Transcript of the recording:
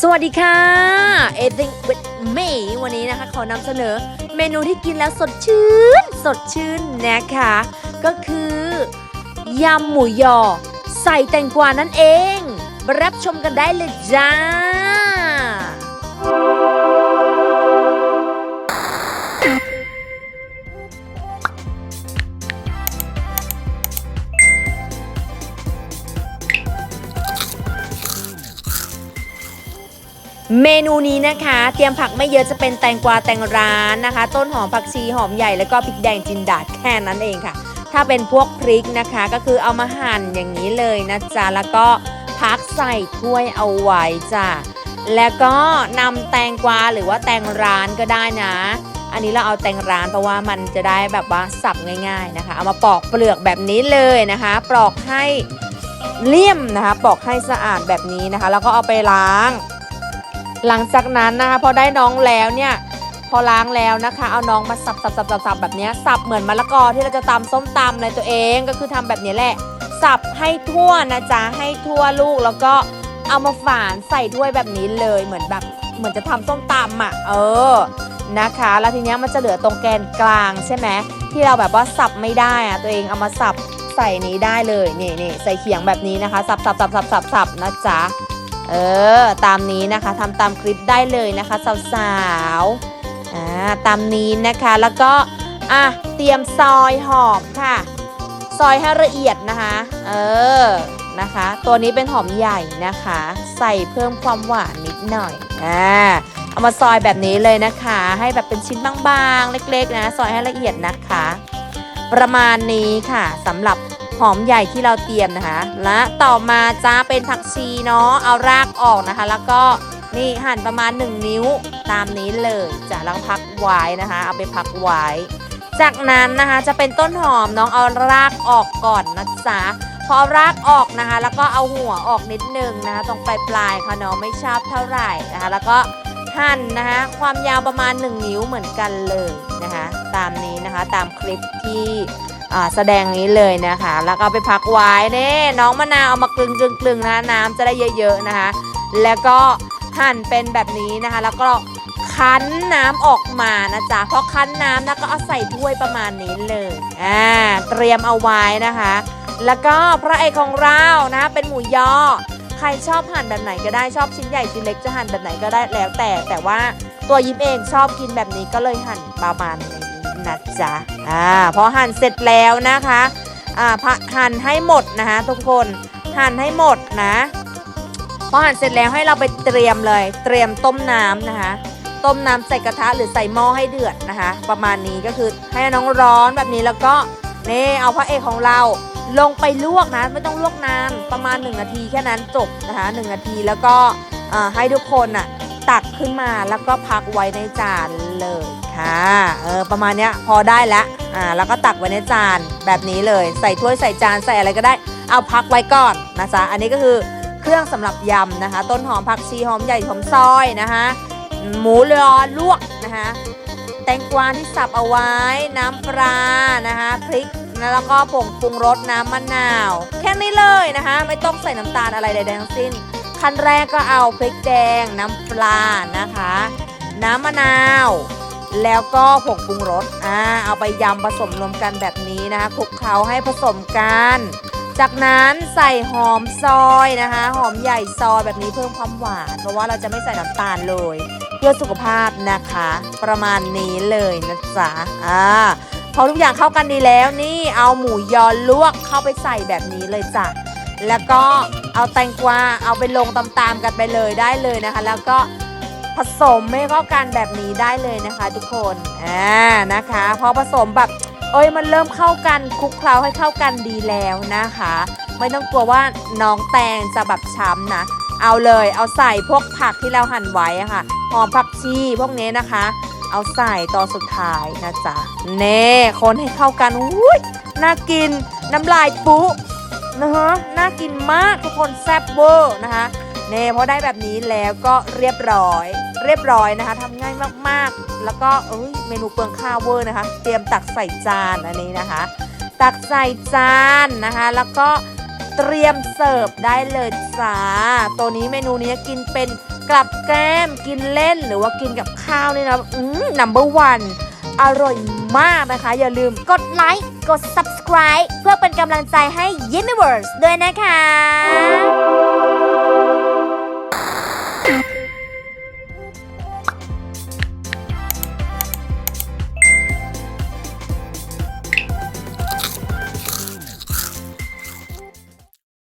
สวัสดีค่ะ Eating with me วันนี้นะคะ ขอนำเสนอเมนูที่กินแล้วสดชื่น สดชื่นนะคะ ก็คือยำหมูยอ ใส่แตงกวานั่นเอง รับชมกันได้เลยจ้า เมนูนี้นะคะ เตรียมผักไม่เยอะจะเป็นแตงกวาแตงร้านนะคะ ต้นหอมผักชีหอมใหญ่แล้วก็พริกแดงจินดาดแค่นั้นเองค่ะ ถ้าเป็นพวกพริกนะคะ ก็คือเอามาหั่นอย่างนี้เลยนะจ๊ะแล้วก็พักใส่ถ้วยเอาไว้จ้ะแล้วก็นำแตงกวาหรือว่าแตงร้านก็ได้นะ อันนี้เราเอาแตงร้านเพราะว่ามันจะได้แบบว่าสับง่าย ๆนะคะ เอามาปอกเปลือกแบบนี้เลยนะคะ ปลอกให้เลี่ยมนะคะ ปอกให้สะอาดแบบนี้นะคะ แล้วก็เอาไปล้าง หลังจากนั้นนะคะพอได้น้องแล้วเนี่ยพอล้างแล้วนะคะ เอาน้องมาสับสับสับสับสับแบบนี้สับเหมือนมะละกอที่เราจะตำส้มตำในตัวเองก็คือทำแบบนี้แหละ สับให้ทั่วนะจ๊ะให้ทั่วลูกแล้วก็เอามาฝานใส่ถ้วยแบบนี้เลยเหมือนแบบเหมือนจะทำส้มตำอะเออนะคะ แล้วทีเนี้ยมันจะเหลือตรงแกนกลางใช่ไหมที่เราแบบว่าสับไม่ได้อะตัวเองเอามาสับใส่นี้ได้เลยนี่นี่ใส่เขียงแบบนี้นะคะ สับสับสับสับสับสับนะจ๊ะ เออ ตามนี้นะคะทำตามคลิปได้เลยนะคะ สาวๆอ่าตามนี้นะคะแล้วก็อะเตรียมซอยหอมค่ะ ซอยให้ละเอียดนะคะ เออนะคะ ตัวนี้เป็นหอมใหญ่นะคะ ใส่เพิ่มความหวานนิดหน่อยอ่าเอามาซอยแบบนี้เลยนะคะ ให้แบบเป็นชิ้นบางๆ เล็กๆ นะ ซอยให้ละเอียดนะคะ ประมาณนี้ค่ะสำหรับ หอมใหญ่ที่เราเตรียมนะคะ และต่อมาจ้าเป็นผักชีเนาะเอารากออกนะคะ แล้วก็นี่หั่นประมาณ 1 นิ้วตามนี้เลยจะแล้วพักไว้นะคะ เอาไปพักไว้ จากนั้นนะคะจะเป็นต้นหอมน้องเอารากออกก่อนนะจ๊ะพอรากออกนะคะ แล้วก็เอาหัวออกนิดนึงนะคะตรงปลายปลายๆค่ะน้องไม่ชอบเท่าไหร่นะคะ แล้วก็หั่นนะคะความยาวประมาณ 1 นิ้วเหมือนกันเลยนะคะ ตามนี้นะคะตามคลิปที่ แสดงนี้เลยนะคะ แล้วก็ไปพักไว้เน่น้องมะนาวเอามากลึงกลึงกลึงนะน้ำจะได้เยอะ ๆนะคะ แล้วก็หั่นเป็นแบบนี้นะคะ แล้วก็คั้นน้ำออกมานะจ๊ะพอคั้นน้ำนะก็เอาใส่ถ้วยประมาณนี้เลยอ่าเตรียมเอาไว้นะคะ แล้วก็พระเอกของเรานะเป็นหมูยอใครชอบหั่นแบบไหนก็ได้ชอบชิ้นใหญ่ชิ้นเล็กจะหั่นแบบไหนก็ได้แล้วแต่ แต่ว่าตัวยิ้มเองชอบกินแบบนี้ก็เลยหั่นประมาณนี้ นะจ๊ะอ่าพอหั่นเสร็จแล้วนะคะอ่าพหั่นให้หมดนะคะทุกคนหั่นให้หมดนะพอหั่นเสร็จแล้วให้เราไปเตรียมเลย เตรียมต้มน้ำนะคะ ต้มน้ำใส่กระทะหรือใส่หม้อให้เดือดนะคะ ประมาณนี้ก็คือให้น้องร้อนแบบนี้แล้วก็นี่เอาพระเอกของเราลงไปลวกนะ ไม่ต้องลวกนานประมาณ 1 นาทีแค่นั้นจบนะคะ1นาทีแล้วก็อ่าให้ทุกคนน่ะตักขึ้นมาแล้วก็พักไว้ในจานเลย ค่ะเออประมาณเนี้ยพอได้แล้วอ่าแล้วก็ตักไว้ในจานแบบนี้เลยใส่ถ้วยใส่จานใส่อะไรก็ได้เอาพักไว้ก่อนนะจ๊ะอันนี้ก็คือเครื่องสำหรับยำนะคะ ต้นหอมผักชีหอมใหญ่หอมซอยนะคะหมูยอลวกนะคะแตงกวาที่สับเอาไว้น้ำปลานะคะพริกนะแล้วก็ผงปรุงรสน้ำมะนาว แค่นี้เลยนะคะ ไม่ต้องใส่น้ำตาลอะไรใดๆทั้งสิ้น ขั้นแรกก็เอาพริกแดงน้ำปลานะคะ น้ำมะนาว แล้วก็ผงปรุงรสอ่าเอาไปยำผสมรวมกันแบบนี้นะคะคลุกเคล้าให้ผสมกัน จากนั้นใส่หอมซอยนะคะ หอมใหญ่ซอยแบบนี้เพิ่มความหวาน เพราะว่าเราจะไม่ใส่น้ำตาลเลย เพื่อสุขภาพนะคะ ประมาณนี้เลยนะจ๊ะอ่าพอทุกอย่างเข้ากันดีแล้วนี่เอาหมูยอลวกเข้าไปใส่แบบนี้เลยจ้ะแล้วก็เอาแตงกวาเอาไปลงตามๆกันไปเลยได้เลยนะคะ แล้วก็ ผสมให้เข้ากันแบบนี้ได้เลยนะคะ ทุกคนอ่านะคะพอผสมแบบเอ้ยมันเริ่มเข้ากันคลุกเคล้าให้เข้ากันดีแล้วนะคะ ไม่ต้องกลัวว่าน้องแตงจะแบบช้ำนะเอาเลยเอาใส่พวกผักที่เราหั่นไว้ค่ะหอมผักชีพวกนี้นะคะ เอาใส่ตอนสุดท้ายนะจ๊ะเน่คนให้เข้ากันอุ้ยน่ากินน้ำลายปุ๊นะฮะน่ากินมากทุกคนแซ่บเวอร์นะคะเน่พอได้แบบนี้แล้วก็เรียบร้อย เรียบร้อยนะคะทำง่ายมากๆ แล้วก็เอ้ยเมนูเปลืองข้าวเวอร์นะคะ เตรียมตักใส่จานอันนี้นะคะ ตักใส่จานนะคะ แล้วก็เตรียมเสิร์ฟได้เลยจ้าตัวนี้เมนูนี้กินเป็นกลับแก้มกินเล่นหรือว่ากินกับข้าวนี่นะอืม number one อร่อยมากนะคะ อย่าลืมกดไลค์กด subscribe เพื่อเป็นกำลังใจให้ Universe ด้วยนะคะ